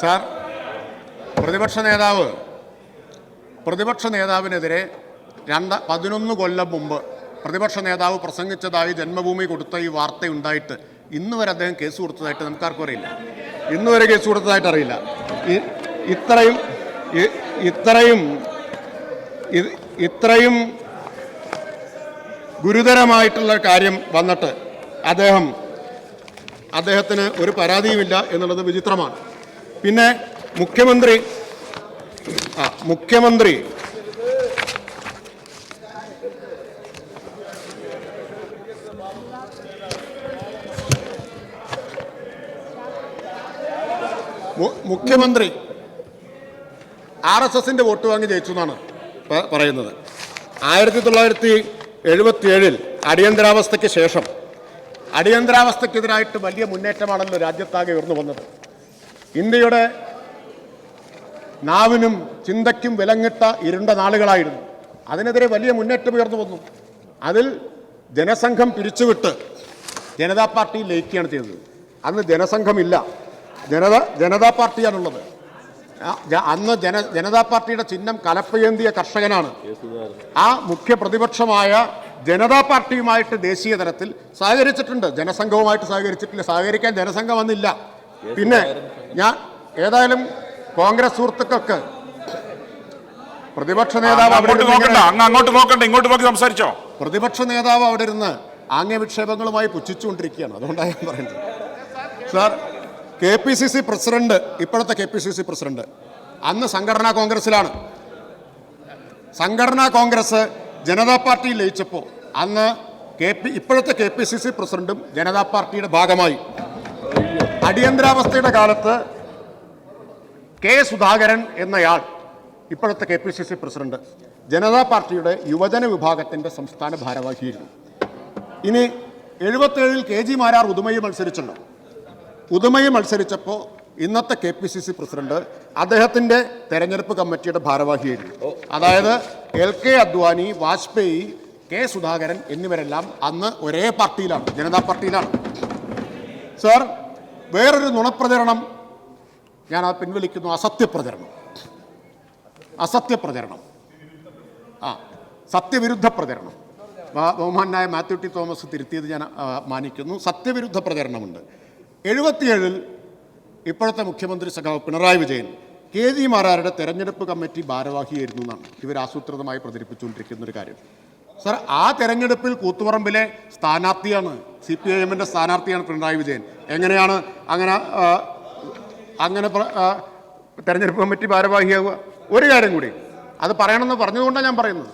Sir പ്രതിപക്ഷ നേതാവ് പ്രതിപക്ഷ നേതാവിനെതിരെ രണ്ട് പതിനൊന്ന് കൊല്ലം മുമ്പ് പ്രതിപക്ഷ നേതാവ് പ്രസംഗിച്ചതായി ജന്മഭൂമി കൊടുത്ത ഈ വാർത്ത ഉണ്ടായിട്ട് ഇന്ന് വരെ അദ്ദേഹം കേസ് കൊടുത്തതായിട്ട് നമുക്കാർക്കും അറിയില്ല. ഇന്ന് വരെ കേസ് കൊടുത്തതായിട്ട് അറിയില്ല. ഇത്രയും ഇത്രയും ഇത്രയും ഗുരുതരമായിട്ടുള്ള കാര്യം വന്നിട്ട് അദ്ദേഹം അദ്ദേഹത്തിന് ഒരു പരാതിയുമില്ല എന്നുള്ളത് വിചിത്രമാണ്. പിന്നെ മുഖ്യമന്ത്രി ആ മുഖ്യമന്ത്രി. മുഖ്യമന്ത്രി ആർ എസ് എസിന്റെ വോട്ട് വാങ്ങി ജയിച്ചു എന്നാണ് പറയുന്നത്. ആയിരത്തി തൊള്ളായിരത്തി എഴുപത്തിയേഴിൽ അടിയന്തരാവസ്ഥയ്ക്ക് ശേഷം അടിയന്തരാവസ്ഥയ്ക്കെതിരായിട്ട് വലിയ മുന്നേറ്റമാണല്ലോ രാജ്യത്താകെ ഉയർന്നു വന്നത്. ഇന്ത്യയുടെ നാവിനും ചിന്തയ്ക്കും വിലങ്ങിട്ട ഇരുണ്ട നാളുകളായിരുന്നു. അതിനെതിരെ വലിയ മുന്നേറ്റം ഉയർന്നു വന്നു. അതിൽ ജനസംഘം പിരിച്ചുവിട്ട് ജനതാ പാർട്ടി ലയിക്കുകയാണ് ചെയ്തത്. അന്ന് ജനസംഘമില്ല. ജനത ജനതാ പാർട്ടിയാണുള്ളത്. അന്ന് ജന ജനതാ പാർട്ടിയുടെ ചിഹ്നം കലപ്പയേന്തിയ കർഷകനാണ്. ആ മുഖ്യ പ്രതിപക്ഷമായ ജനതാ പാർട്ടിയുമായിട്ട് ദേശീയ തലത്തിൽ സഹകരിച്ചിട്ടുണ്ട്. ജനസംഘവുമായിട്ട് സഹകരിച്ചിട്ടില്ല. സഹകരിക്കാൻ ജനസംഘം വന്നില്ല. പിന്നെ ഞാൻ ഏതായാലും കോൺഗ്രസ് സുഹൃത്തുക്കൾക്ക് പ്രതിപക്ഷ നേതാവ് അവിടെ അങ്ങോട്ട് നോക്കണ്ട അങ്ങ് അങ്ങോട്ട് നോക്കണ്ട ഇങ്ങോട്ട് നോക്കി സംസാരിച്ചോ. പ്രതിപക്ഷ നേതാവ് അവിടെ ഇരുന്ന് ആംഗ്യവിക്ഷേപങ്ങളുമായി പുച്ഛിച്ചുകൊണ്ടിരിക്കുകയാണ്. അതുകൊണ്ടാണ് ഞാൻ പറയുന്നത്. Sir K P C C president ഇപ്പോഴത്തെ K P C C president അന്ന് സംഘടനാ കോൺഗ്രസിലാണ് സംഘടനാ കോൺഗ്രസ് ജനതാ പാർട്ടി ലയിച്ചപ്പോൾ അന്ന് കെ പി ഇപ്പോഴത്തെ കെ പി സി സി പ്രസിഡന്റും ജനതാ പാർട്ടിയുടെ ഭാഗമായി. അടിയന്തരാവസ്ഥയുടെ കാലത്ത് കെ സുധാകരൻ എന്നയാൾ ഇപ്പോഴത്തെ K P C C president Janata പാർട്ടിയുടെ യുവജന വിഭാഗത്തിന്റെ സംസ്ഥാന ഭാരവാഹിയായിരുന്നു. ഇനി എഴുപത്തേഴിൽ കെ ജി മാരാർ ഉദുമയിൽ മത്സരിച്ചല്ലോ. ഉദുമയിൽ മത്സരിച്ചപ്പോൾ ഇന്നത്തെ K P C C president അദ്ദേഹത്തിന്റെ തെരഞ്ഞെടുപ്പ് കമ്മിറ്റിയുടെ ഭാരവാഹിയായിരുന്നു. അതായത് L K Advani Vajpayee K Sudhakaran എന്നിവരെല്ലാം അന്ന് ഒരേ പാർട്ടിയിലാണ് ജനതാ പാർട്ടിയിലാണ്. സാർ വേറൊരു നുണപ്രചരണം ഞാൻ അത് പിൻവലിക്കുന്നു. അസത്യപ്രചരണം. അസത്യപ്രചരണം. ആ സത്യവിരുദ്ധ പ്രചരണം ബഹുമാനായ മാത്യു ടി തോമസ് തിരുത്തിയത് ഞാൻ മാനിക്കുന്നു. സത്യവിരുദ്ധ പ്രചരണമുണ്ട് എഴുപത്തിയേഴിൽ ഇപ്പോഴത്തെ മുഖ്യമന്ത്രി സഖാവ് പിണറായി വിജയൻ കെ ജി മാരാരുടെ തെരഞ്ഞെടുപ്പ് കമ്മിറ്റി ഭാരവാഹിയായിരുന്നു എന്നാണ്. ഇവർ ആസൂത്രിതമായി പ്രചരിപ്പിച്ചുകൊണ്ടിരിക്കുന്ന ഒരു കാര്യം. സർ ആ തെരഞ്ഞെടുപ്പിൽ കൂത്തുപറമ്പിലെ സ്ഥാനാർത്ഥിയാണ് സി പി ഐ എമ്മിന്റെ സ്ഥാനാർത്ഥിയാണ് പിണറായി വിജയൻ. എങ്ങനെയാണ് അങ്ങനെ അങ്ങനെ തെരഞ്ഞെടുപ്പ് കമ്മിറ്റി ഭാരവാഹിയാവുക? ഒരു കാര്യം കൂടി. അത് പറയണമെന്ന് പറഞ്ഞതുകൊണ്ടാണ് ഞാൻ പറയുന്നത്.